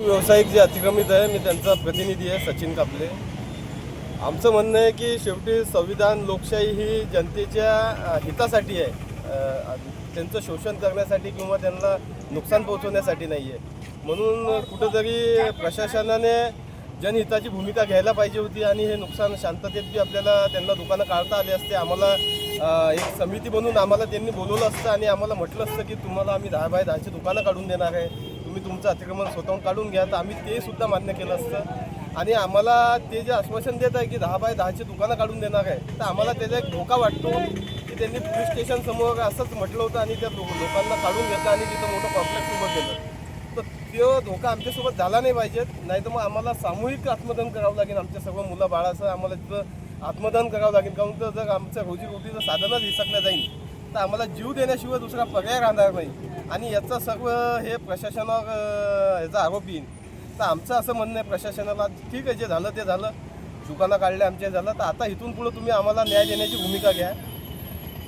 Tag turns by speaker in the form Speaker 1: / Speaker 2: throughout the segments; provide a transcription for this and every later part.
Speaker 1: व्यावसायिक जे अतिक्रमित आहे मी त्यांचा प्रतिनिधी आहे सचिन कापले. आमचं म्हणणं आहे की शेवटी संविधान लोकशाही ही जनतेच्या हितासाठी आहे. त्यांचं शोषण करण्यासाठी किंवा त्यांना नुकसान पोहोचवण्यासाठी नाही आहे म्हणून कुठंतरी प्रशासनाने जनहिताची भूमिका घ्यायला पाहिजे होती आणि हे नुकसान शांततेत बी आपल्याला त्यांना दुकानं काढता आले असते. आम्हाला एक समिती बनवून आम्हाला त्यांनी बोलवलं असतं आणि आम्हाला म्हटलं असतं की तुम्हाला आम्ही दहा बाय दहाची दुकानं काढून देणार आहे. तुम्ही तुमचं अतिक्रमण स्वतःहून काढून घ्या. तर आम्ही ते सुद्धा मान्य केलं असतं. आणि आम्हाला ते जे आश्वासन देत आहे की दहा बाय दहाची दुकानं काढून देणार आहे तर आम्हाला त्याचा एक धोका वाटतो की त्यांनी पोलीस स्टेशन समोर असंच म्हटलं होतं आणि त्या लोकांना काढून घेतलं आणि तिथं मोठं कॉम्प्लेक्स उभं केलं. तर तो धोका आमच्यासोबत झाला नाही पाहिजेत नाही तर मग आम्हाला सामूहिक आत्मदान करावं लागेल आमच्या सर्व मुलं बाळाचं आम्हाला तिथं आत्मदान करावं लागेल. काऊन तर जर आमच्या रोजीरोटीचं साधनच हिसकलं जाईल. तर आम्हाला जीव देण्याशिवाय दुसरा पर्याय राहणार नाही. आणि याचा सर्व हे प्रशासनावर याचा आरोप येईल तर आमचं असं म्हणणं आहे प्रशासनाला ठीक आहे जे झालं ते झालं. दुकानं काढले आमचे झालं. तर आता इथून पुढं तुम्ही आम्हाला न्याय देण्याची भूमिका घ्या.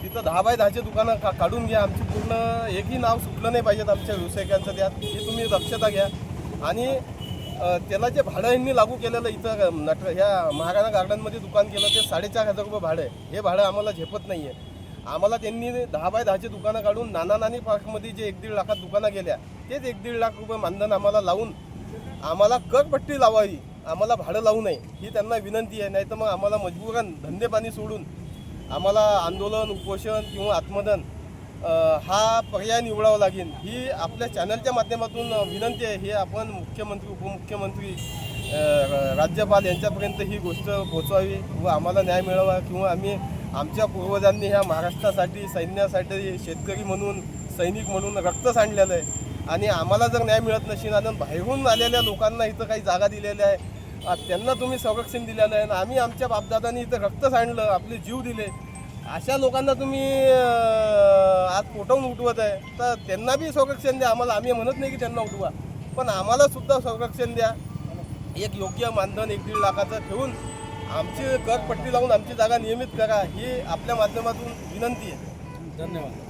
Speaker 1: तिथं दहा बाय दहाचे दुकानं का काढून घ्या. आमची पूर्ण एकही नाव सुटलं नाही पाहिजेत आमच्या व्यावसायिकांचं त्यात. हे तुम्ही दक्षता घ्या. आणि त्याला जे भाडं यांनी लागू केलेलं इथं नट ह्या महाराणा गार्डनमध्ये दुकान केलं ते साडेचार हजार रुपये भाडं आहे. हे भाडं आम्हाला झेपत नाही आहे आम्हाला त्यांनी दहा बाय दहाचे दुकानं काढून नाना नानी पार्कमध्ये जे एक दीड लाखात दुकानं गेल्या तेच एक दीड लाख रुपये मानधन आम्हाला लावून आम्हाला करपट्टी लावावी आम्हाला भाडं लावू नये ही त्यांना विनंती आहे. नाही तर मग आम्हाला मजबूरन धंदेपाणी सोडून आम्हाला आंदोलन उपोषण किंवा आत्मदन हा पर्याय निवडावा लागेल ही आपल्या चॅनलच्या माध्यमातून विनंती आहे. हे आपण मुख्यमंत्री उपमुख्यमंत्री राज्यपाल यांच्यापर्यंत ही गोष्ट पोचवावी व आम्हाला न्याय मिळावा किंवा आम्ही आमच्या पूर्वजांनी ह्या महाराष्ट्रासाठी सैन्यासाठी शेतकरी म्हणून सैनिक म्हणून रक्त सांडलेलं आहे. आणि आम्हाला जर न्याय मिळत नसेल आणि बाहेरून आलेल्या लोकांना इथं काही जागा दिलेल्या आहे त्यांना तुम्ही संरक्षण दिलेलं आहे आणि आम्ही आमच्या बापदादांनी इथं रक्त सांडलं आपले जीव दिले. अशा लोकांना तुम्ही आज पोटवून उठवत आहे तर त्यांना बी संरक्षण द्या. आम्हाला आम्ही म्हणत नाही की त्यांना उठवा पण आम्हालासुद्धा संरक्षण द्या. एक योग्य मानधन एक दीड लाखाचं ठेवून आमची करपट्टी लावून आमची जागा नियमित करा ही आपल्या माध्यमातून विनंती आहे.
Speaker 2: धन्यवाद.